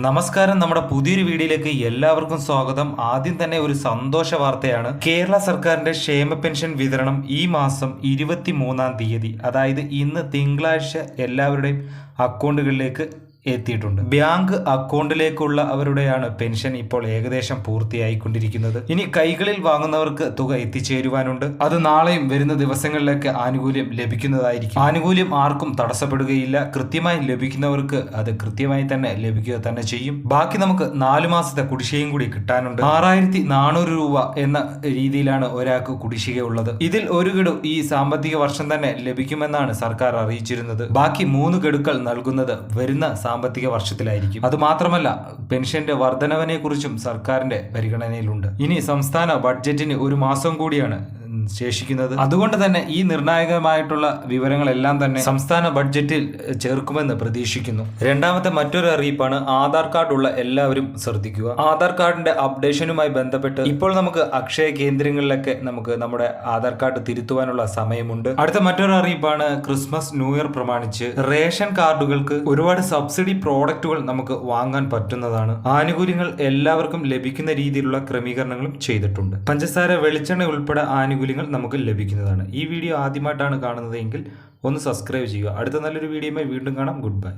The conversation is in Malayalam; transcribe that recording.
നമസ്കാരം. നമ്മുടെ പുതിയൊരു വീഡിയോയിലേക്ക് എല്ലാവർക്കും സ്വാഗതം. ആദ്യം തന്നെ ഒരു സന്തോഷ വാർത്തയാണ്. കേരള സർക്കാരിന്റെ ക്ഷേമ പെൻഷൻ വിതരണം ഈ മാസം ഇരുപത്തി മൂന്നാം തീയതി അതായത് ഇന്ന് തിങ്കളാഴ്ച എല്ലാവരുടെയും അക്കൗണ്ടുകളിലേക്ക് എത്തിയിട്ടുണ്ട്. ബാങ്ക് അക്കൗണ്ടിലേക്കുള്ള അവരുടെയാണ് പെൻഷൻ ഇപ്പോൾ ഏകദേശം പൂർത്തിയായിക്കൊണ്ടിരിക്കുന്നത്. ഇനി കൈകളിൽ വാങ്ങുന്നവർക്ക് തുക എത്തിച്ചേരുവാനുണ്ട്. അത് നാളെയും വരുന്ന ദിവസങ്ങളിലൊക്കെ ആനുകൂല്യം ലഭിക്കുന്നതായിരിക്കും. ആനുകൂല്യം ആർക്കും തടസ്സപ്പെടുകയില്ല. കൃത്യമായി ലഭിക്കുന്നവർക്ക് അത് കൃത്യമായി തന്നെ ലഭിക്കുക തന്നെ ചെയ്യും. ബാക്കി നമുക്ക് നാലു മാസത്തെ കുടിശ്ശികയും കൂടി കിട്ടാനുണ്ട്. ആറായിരത്തി നാനൂറ് രൂപ എന്ന രീതിയിലാണ് ഒരാൾക്ക് കുടിശ്ശിക ഉള്ളത്. ഇതിൽ ഒരു ഗഡു ഈ സാമ്പത്തിക വർഷം തന്നെ ലഭിക്കുമെന്നാണ് സർക്കാർ അറിയിച്ചിരുന്നത്. ബാക്കി മൂന്ന് ഗഡുക്കൾ നൽകുന്നത് വരുന്ന സാമ്പത്തിക വർഷത്തിലായിരിക്കും. അതുമാത്രമല്ല പെൻഷന്റെ വർധനവിനെ കുറിച്ചും സർക്കാരിന്റെ പരിഗണനയിലുണ്ട്. ഇനി സംസ്ഥാന ബഡ്ജറ്റിന് ഒരു മാസം കൂടിയാണ് ശേഷിക്കുന്നത്? അതുകൊണ്ട് തന്നെ ഈ നിർണായകമായിട്ടുള്ള വിവരങ്ങളെല്ലാം തന്നെ സംസ്ഥാന ബഡ്ജറ്റിൽ ചേർക്കുമെന്ന് പ്രതീക്ഷിക്കുന്നു. രണ്ടാമത്തെ മറ്റൊരു അറിയിപ്പാണ് ആധാർ കാർഡ് ഉള്ള എല്ലാവരും ശ്രദ്ധിക്കുക. ആധാർ കാർഡിന്റെ അപ്ഡേഷനുമായി ബന്ധപ്പെട്ട് ഇപ്പോൾ നമുക്ക് അക്ഷയ കേന്ദ്രങ്ങളിലൊക്കെ നമുക്ക് നമ്മുടെ ആധാർ കാർഡ് തിരുത്തുവാനുള്ള സമയമുണ്ട്. അടുത്ത മറ്റൊരു അറിയിപ്പാണ് ക്രിസ്മസ് ന്യൂ ഇയർ പ്രമാണിച്ച് റേഷൻ കാർഡുകൾക്ക് ഒരുപാട് സബ്സിഡി പ്രോഡക്റ്റുകൾ നമുക്ക് വാങ്ങാൻ പറ്റുന്നതാണ്. ആനുകൂല്യങ്ങൾ എല്ലാവർക്കും ലഭിക്കുന്ന രീതിയിലുള്ള ക്രമീകരണങ്ങളും ചെയ്തിട്ടുണ്ട്. പഞ്ചസാര വെളിച്ചെണ്ണ ഉൾപ്പെടെ ആനുകൂല്യങ്ങൾ നമുക്ക് ലഭിക്കുന്നതാണ്. ഈ വീഡിയോ ആദ്യമായിട്ടാണ് കാണുന്നതെങ്കിൽ ഒന്ന് സബ്സ്ക്രൈബ് ചെയ്യുക. അടുത്ത നല്ലൊരു വീഡിയോയുമായി വീണ്ടും കാണാം. Good bye